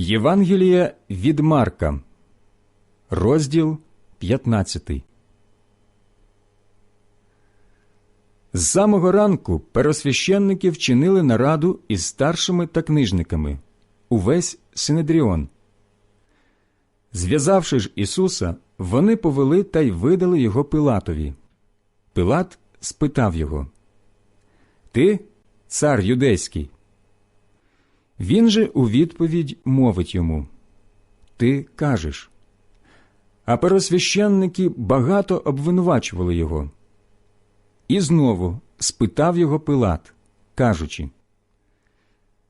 Євангеліє від Марка, розділ 15. З самого ранку перосвященники вчинили нараду із старшими та книжниками увесь Синедріон. Зв'язавши ж Ісуса, вони повели та й видали його Пилатові. Пилат спитав його Ти цар юдейський? Він же у відповідь мовить йому Ти кажеш. А первосвященники багато обвинувачували його. І знову спитав його Пилат, кажучи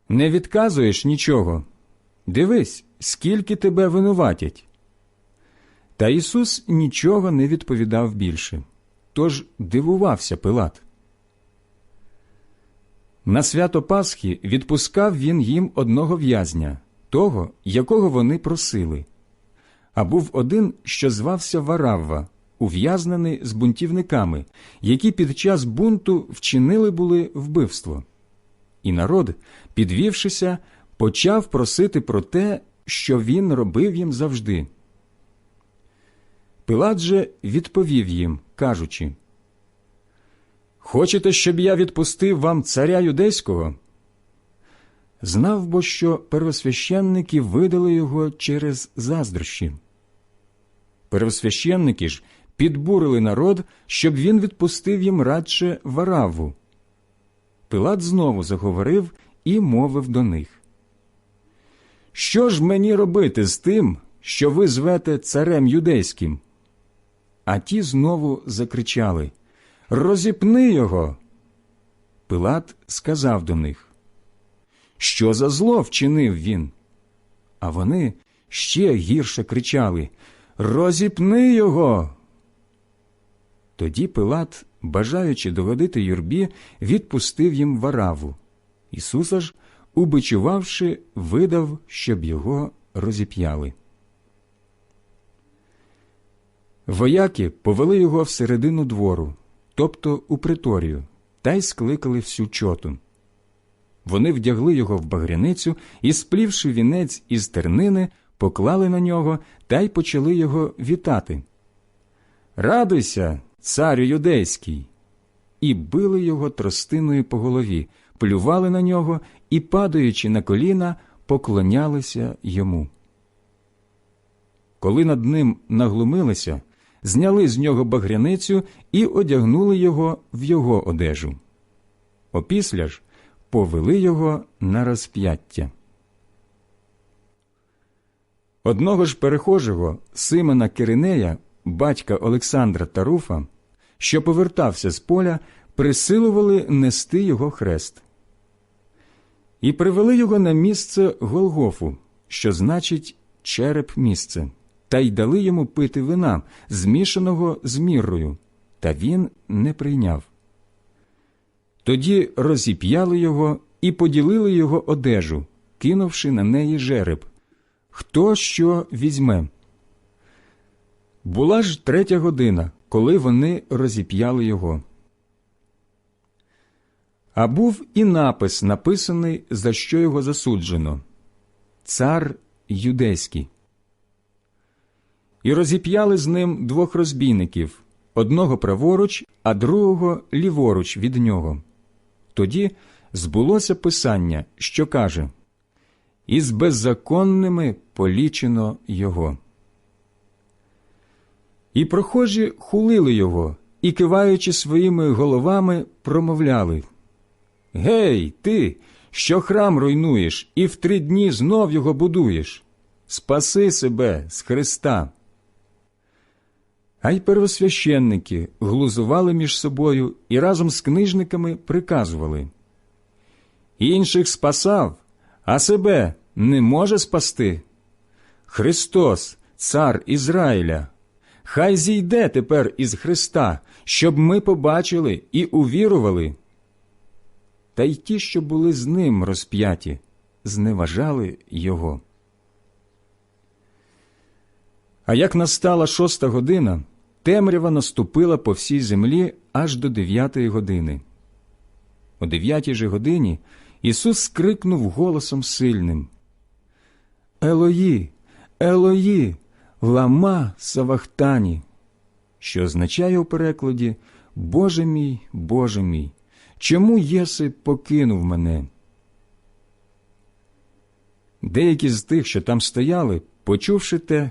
Не відказуєш нічого. Дивись, скільки тебе винуватять. Та Ісус нічого не відповідав більше, тож дивувався Пилат. На свято Пасхи відпускав він їм одного в'язня, того, якого вони просили. А був один, що звався Варавва, ув'язнений з бунтівниками, які під час бунту вчинили були вбивство. І народ, підвівшися, почав просити про те, що він робив їм завжди. Пилат же відповів їм, кажучи Хочете, щоб я відпустив вам царя юдейського? Знав бо, що первосвященники видали його через заздрощі. Первосвященники ж підбурили народ, щоб він відпустив їм радше вараву. Пилат знову заговорив і мовив до них. Що ж мені робити з тим, що ви звете царем юдейським? А ті знову закричали Розіпни його. Пилат сказав до них, Що за зло вчинив він? А вони ще гірше кричали Розіпни його. Тоді Пилат, бажаючи догодити юрбі, відпустив їм вараву. Ісуса ж, убичувавши, видав, щоб його розіп'яли. Вояки повели його всередину двору, тобто у приторію, та й скликали всю чоту. Вони вдягли його в багряницю і, сплівши вінець із тернини, поклали на нього та й почали його вітати. Радуйся, царю юдейський! І били його тростиною по голові, плювали на нього і, падаючи на коліна, поклонялися йому. Коли над ним наглумилися, зняли з нього багряницю і одягнули його в його одежу. Опісля ж повели його на розп'яття. Одного ж перехожого Симона Киринея, батька Олександра Таруфа, що повертався з поля, присилували нести його хрест. І привели його на місце Голгофу, що значить череп місце та й дали йому пити вина, змішаного з міррою, та він не прийняв. Тоді розіп'яли його і поділили його одежу, кинувши на неї жереб. Хто що візьме? Була ж третя година, коли вони розіп'яли його. А був і напис, написаний, за що його засуджено Цар юдейський і розіп'яли з ним двох розбійників одного праворуч, а другого ліворуч від нього. Тоді збулося писання, що каже Із беззаконними полічено його. І прохожі хулили його і, киваючи своїми головами, промовляли Гей, ти, що храм руйнуєш, і в три дні знов його будуєш. Спаси себе з Христа. А й первосвященники глузували між собою і разом з книжниками приказували Інших спасав, а себе не може спасти. Христос, Цар Ізраїля, хай зійде тепер із Христа, щоб ми побачили і увірували. Та й ті, що були з ним розп'яті, зневажали Його. А як настала шоста година, темрява наступила по всій землі аж до дев'ятої години. О дев'ятій же годині Ісус скрикнув голосом сильним Елої, Елої, лама Савахтані, що означає у перекладі Боже мій, Боже мій, чому єси покинув мене? Деякі з тих, що там стояли, почувши те,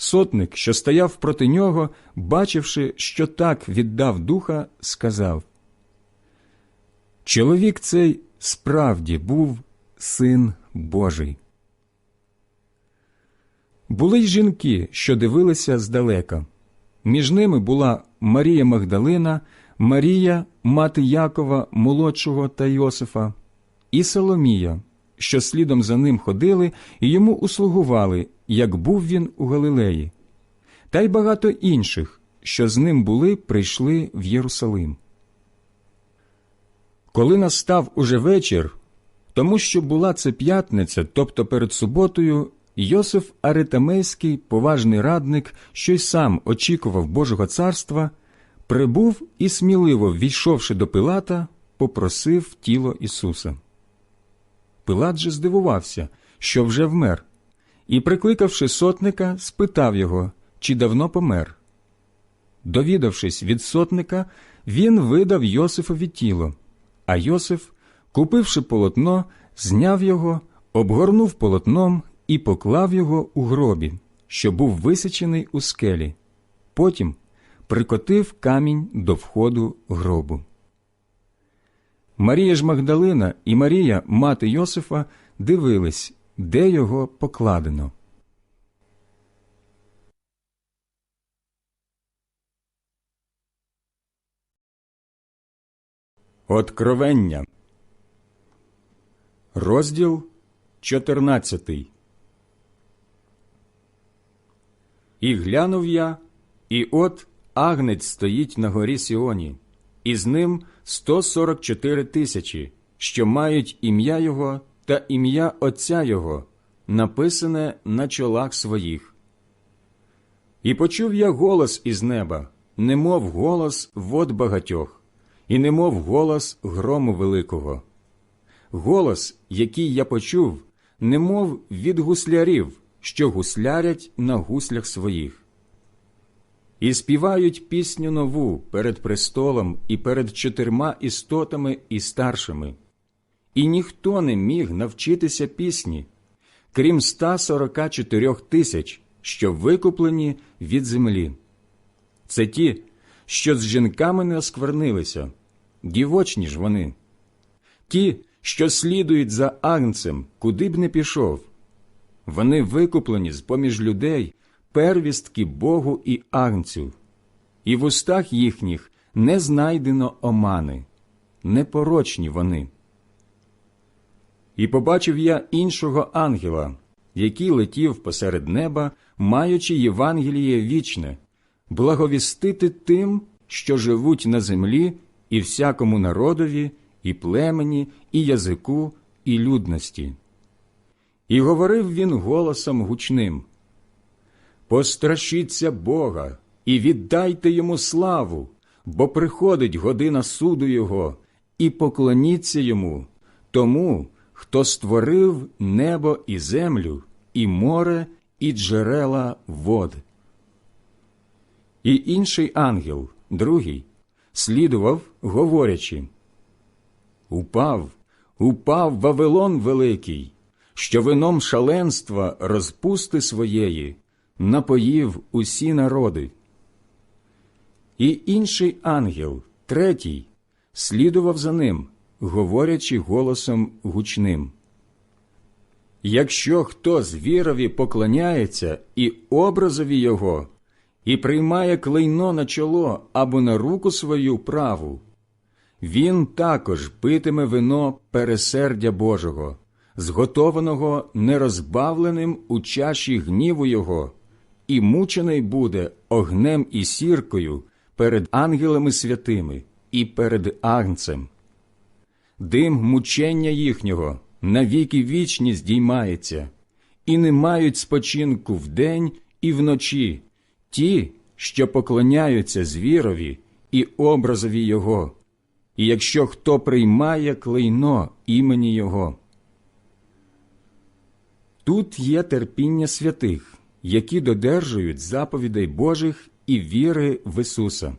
Сотник, що стояв проти нього, бачивши, що так віддав духа, сказав Чоловік цей справді був син Божий. Були й жінки, що дивилися здалека. Між ними була Марія Магдалина, Марія, мати Якова, молодшого та Йосифа, і Соломія, що слідом за ним ходили і йому услугували, як був він у Галилеї, та й багато інших, що з ним були, прийшли в Єрусалим. Коли настав уже вечір, тому що була це п'ятниця, тобто перед суботою, Йосиф Аритамейський, поважний радник, що й сам очікував Божого царства, прибув і сміливо, війшовши до Пилата, попросив тіло Ісуса. Пилат же здивувався, що вже вмер, і, прикликавши сотника, спитав його, чи давно помер. Довідавшись від сотника, він видав Йосифові тіло, а Йосиф, купивши полотно, зняв його, обгорнув полотном і поклав його у гробі, що був висечений у скелі. Потім прикотив камінь до входу гробу. Марія ж Магдалина і Марія, мати Йосифа, дивились, де його покладено. Откровення. Розділ 14 І глянув я, і от агнець стоїть на горі Сіоні, і з ним 144 тисячі, що мають ім'я Його та ім'я Отця Його, написане на чолах своїх. І почув я голос із неба, немов голос вод багатьох, і немов голос грому великого. Голос, який я почув, немов від гуслярів, що гуслярять на гуслях своїх. І співають пісню нову перед престолом і перед чотирма істотами і старшими. І ніхто не міг навчитися пісні, крім 144 тисяч, що викуплені від землі. Це ті, що з жінками не осквернилися, дівочні ж вони, ті, що слідують за агнцем, куди б не пішов. Вони викуплені з поміж людей первістки Богу і агнцю, і в устах їхніх не знайдено омани, непорочні вони. І побачив я іншого ангела, який летів посеред неба, маючи Євангеліє вічне, благовістити тим, що живуть на землі, і всякому народові, і племені, і язику, і людності. І говорив він голосом гучним Пострашіться Бога і віддайте йому славу, бо приходить година суду Його, і поклоніться йому, тому, хто створив небо і землю, і море, і джерела вод. І інший ангел, другий, слідував, говорячи Упав, упав Вавилон Великий, що вином шаленства розпусти своєї напоїв усі народи. І інший ангел, третій, слідував за ним, говорячи голосом гучним. Якщо хто звірові поклоняється і образові його, і приймає клейно на чоло або на руку свою праву, він також питиме вино пересердя Божого, зготованого нерозбавленим у чаші гніву Його, і мучений буде огнем і сіркою перед ангелами святими і перед агнцем. Дим мучення їхнього навіки вічні здіймається, і не мають спочинку вдень і вночі ті, що поклоняються звірові і образові Його, і якщо хто приймає клейно імені Його. Тут є терпіння святих, які додержують заповідей Божих і віри в Ісуса.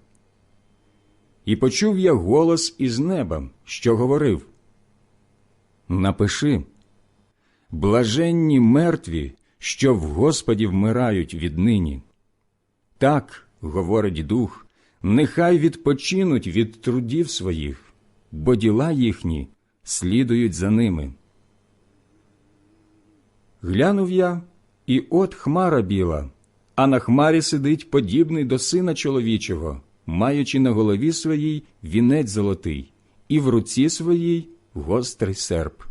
І почув я голос із неба, що говорив Напиши блаженні мертві, що в Господі вмирають віднині. Так, говорить дух, нехай відпочинуть від трудів своїх, бо діла їхні слідують за ними. Глянув я, і от хмара біла, а на хмарі сидить подібний до сина чоловічого, маючи на голові своїй вінець золотий, і в руці своїй гострий серп.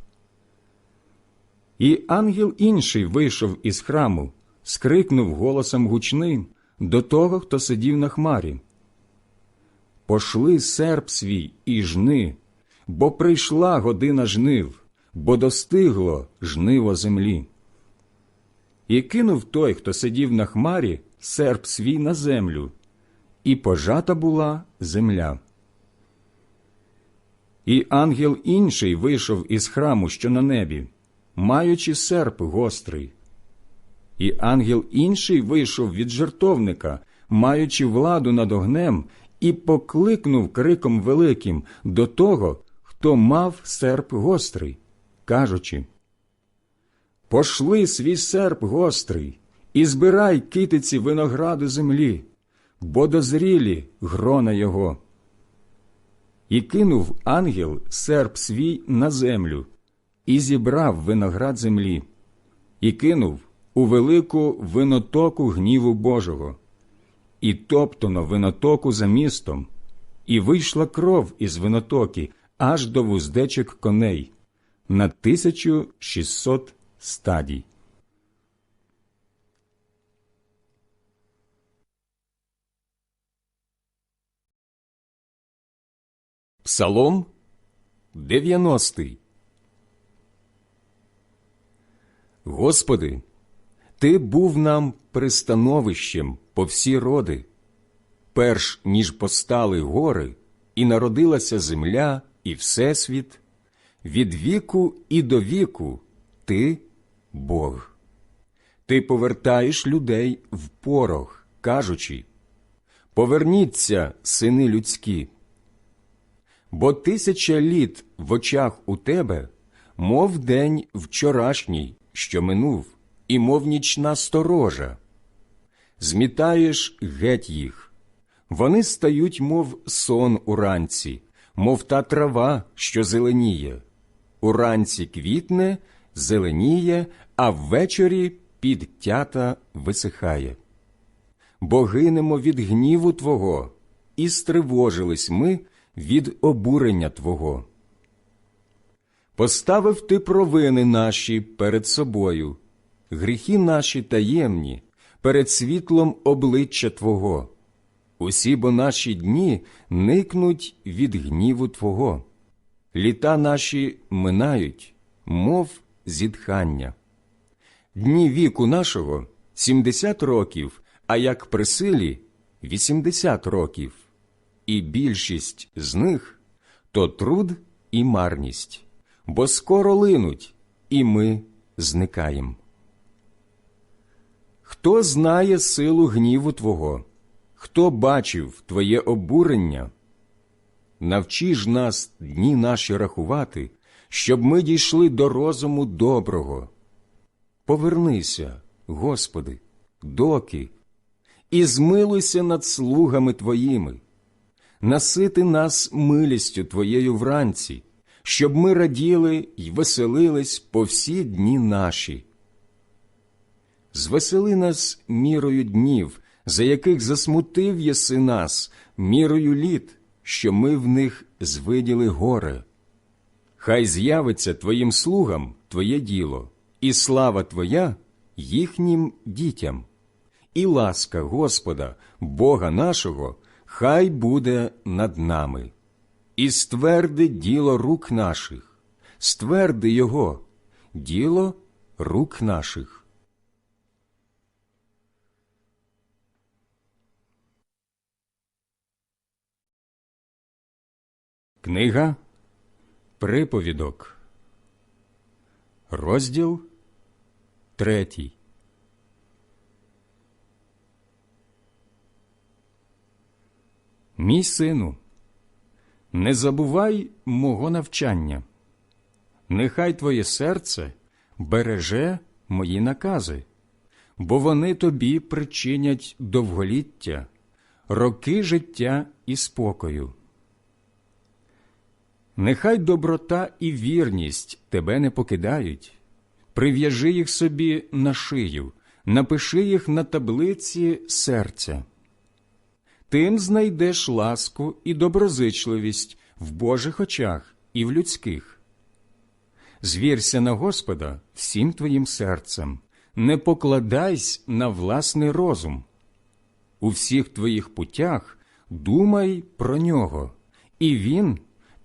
І ангел інший вийшов із храму, скрикнув голосом гучним до того, хто сидів на хмарі. Пошли серп свій і жни, бо прийшла година жнив, бо достигло жниво землі. І кинув той, хто сидів на хмарі, серп свій на землю, і пожата була земля. І ангел інший вийшов із храму, що на небі, маючи серп гострий. І ангел інший вийшов від жертовника, маючи владу над огнем, і покликнув криком великим до того, хто мав серп гострий, кажучи Пошли свій серп гострий, і збирай китиці винограду землі, бо дозрілі грона його. І кинув ангел серп свій на землю, і зібрав виноград землі, і кинув у велику винотоку гніву Божого, і топтано винотоку за містом, і вийшла кров із винотоки аж до вуздечок коней на 1600 стадий. Псалом 90 Господи, Ти був нам пристановищем по всі роди, перш ніж постали гори, і народилася земля і Всесвіт, від віку і до віку Ти Бог. Ти повертаєш людей в порох, кажучи Поверніться, сини людські. Бо тисяча літ в очах у тебе, мов день вчорашній, що минув, і мов нічна сторожа. Змітаєш геть їх. Вони стають, мов сон уранці, мов та трава, що зеленіє. Уранці квітне, зеленіє, а ввечері підтята висихає. Бо гинемо від гніву Твого, і стривожились ми від обурення Твого. Поставив ти провини наші перед собою, гріхи наші таємні, перед світлом обличчя Твого. Усі бо наші дні никнуть від гніву Твого, літа наші минають, мов зітхання. Дні віку нашого сімдесят років, а як при силі вісімдесят років, і більшість з них то труд і марність, бо скоро линуть, і ми зникаємо. Хто знає силу гніву Твого, хто бачив Твоє обурення? Навчи ж нас дні наші рахувати, щоб ми дійшли до розуму доброго. Повернися, Господи, доки, і змилуйся над слугами Твоїми, насити нас милістю Твоєю вранці, щоб ми раділи й веселились по всі дні наші. Звесели нас мірою днів, за яких засмутив єси нас, мірою літ, що ми в них звиділи горе. Хай з'явиться твоїм слугам твоє діло, і слава твоя їхнім дітям, і ласка Господа, Бога нашого, хай буде над нами, і стверди діло рук наших, стверди його, діло рук наших. Книга Приповідок, розділ третій. Мій сину, не забувай мого навчання, нехай твоє серце береже мої накази, бо вони тобі причинять довголіття, роки життя і спокою. Нехай доброта і вірність тебе не покидають, прив'яжи їх собі на шию, напиши їх на таблиці серця. Тим знайдеш ласку і доброзичливість в Божих очах і в людських. Звірся на Господа всім твоїм серцем, не покладайся на власний розум. У всіх твоїх путях думай про нього, і він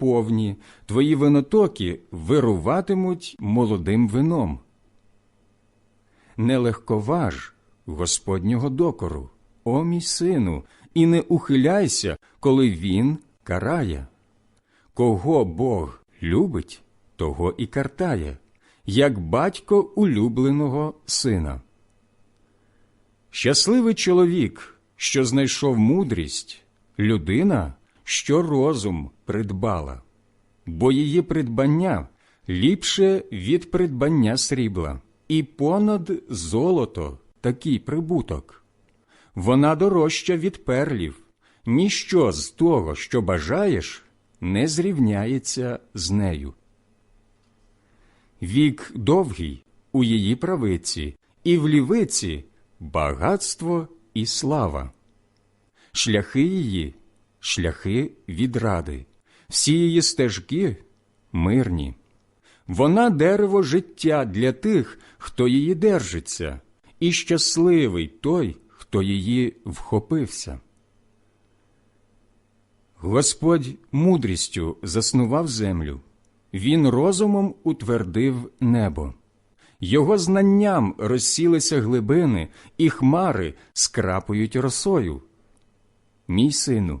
повні, твої винотоки вируватимуть молодим вином. Не легковаж Господнього докору, о мій сину, і не ухиляйся, коли він карає. Кого Бог любить, того і картає, як батько улюбленого сина. Щасливий чоловік, що знайшов мудрість, людина, що розум придбала, бо її придбання ліпше від придбання срібла, і понад золото такий прибуток. Вона дорожча від перлів, ніщо з того, що бажаєш, не зрівняється з нею. Вік довгий у її правиці, і в лівиці багатство і слава. Шляхи її шляхи відради, всі її стежки мирні. Вона дерево життя для тих, хто її держиться, і щасливий той, хто її вхопився. Господь мудрістю заснував землю, Він розумом утвердив небо. Його знанням розсілися глибини, і хмари скрапують росою. Мій сину,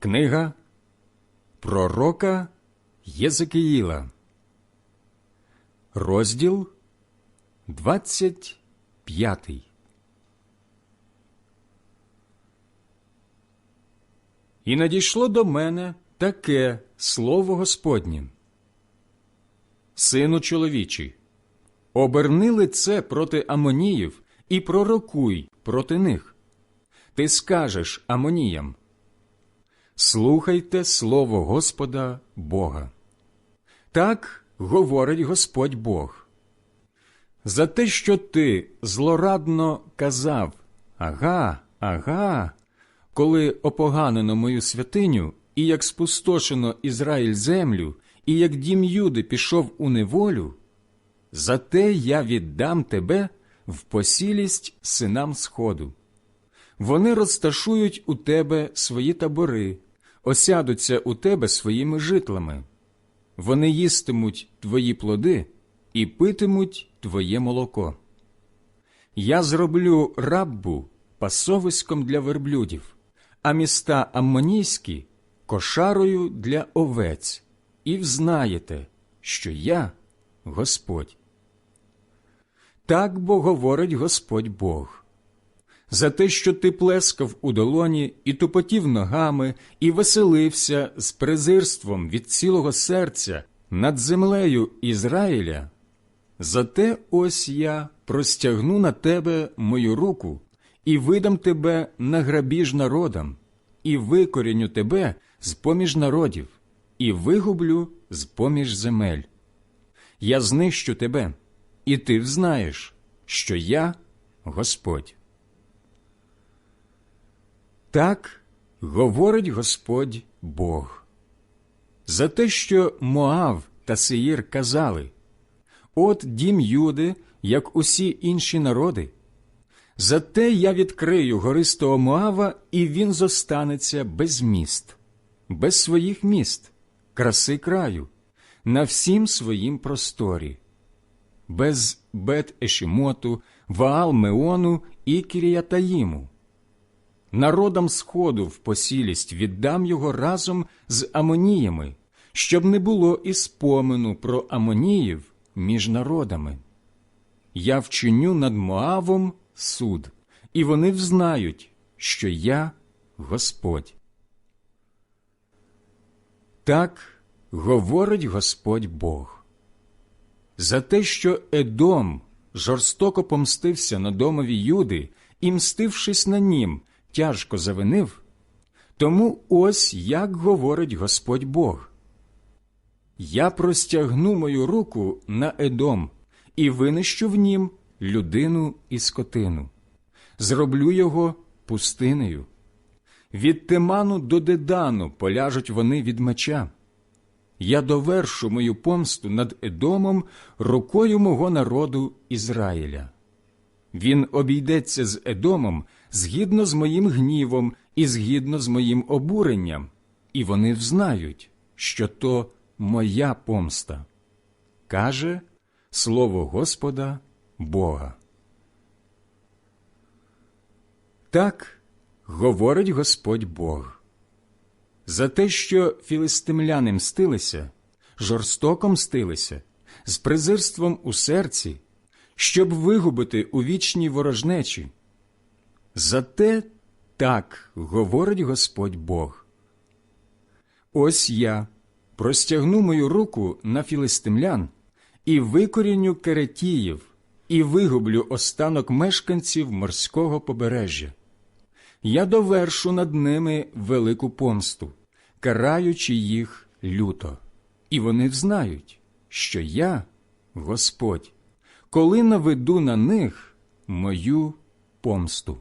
Книга Пророка Єзекиїла, розділ 25. І надійшло до мене таке слово Господнє. Сину чоловічий, оберни лице проти Амоніїв і пророкуй проти них. Ти скажеш Амоніям. Слухайте слово Господа Бога. Так говорить Господь Бог. За те, що ти злорадно казав Ага, ага, коли опоганено мою святиню, і як спустошено Ізраїль землю, і як дім Юди пішов у неволю, за те я віддам тебе в посілість синам Сходу. Вони розташують у тебе свої табори, осядуться у тебе своїми житлами. Вони їстимуть твої плоди і питимуть твоє молоко. Я зроблю раббу пасовиськом для верблюдів, а міста Аммонійські кошарою для овець, і взнаєте, що я Господь. Так бо говорить Господь Бог. За те, що ти плескав у долоні і тупотів ногами, і веселився з презирством від цілого серця над землею Ізраїля, зате ось я простягну на тебе мою руку і видам тебе на грабіж народам, і викоріню тебе з поміж народів, і вигублю з поміж земель. Я знищу тебе, і ти взнаєш, що я Господь. Так говорить Господь Бог. За те, що Моав та Сеїр казали От дім Юди, як усі інші народи. Зате я відкрию гористого Моава, і він зостанеться без міст, без своїх міст, краси краю, на всім своїм просторі, без Бет Ешімоту, Ваал Меону і Кіріятаїму. Народам сходу в посілість віддам його разом з Амоніями, щоб не було і спомену про Амоніїв між народами. Я вчиню над Моавом суд, і вони взнають, що я Господь. Так говорить Господь Бог. За те, що Едом жорстоко помстився на домові Юди і, мстившись на нім, тяжко завинив, тому ось як говорить Господь Бог. Я простягну мою руку на Едом і винищу в нім людину і скотину, зроблю його пустинею. Від Тиману до Дедану поляжуть вони від меча. Я довершу мою помсту над Едомом рукою мого народу Ізраїля. Він обійдеться з Едомом згідно з моїм гнівом і згідно з моїм обуренням, і вони взнають, що то моя помста, каже слово Господа Бога. Так говорить Господь Бог. За те, що філистимляни мстилися, жорстоко мстилися, з презирством у серці, щоб вигубити у вічній ворожнечі. Зате так говорить Господь Бог. Ось я простягну мою руку на філистимлян і викоріню керетіїв, і вигублю останок мешканців морського побережжя. Я довершу над ними велику помсту, караючи їх люто, і вони взнають, що я, Господь, коли наведу на них мою помсту.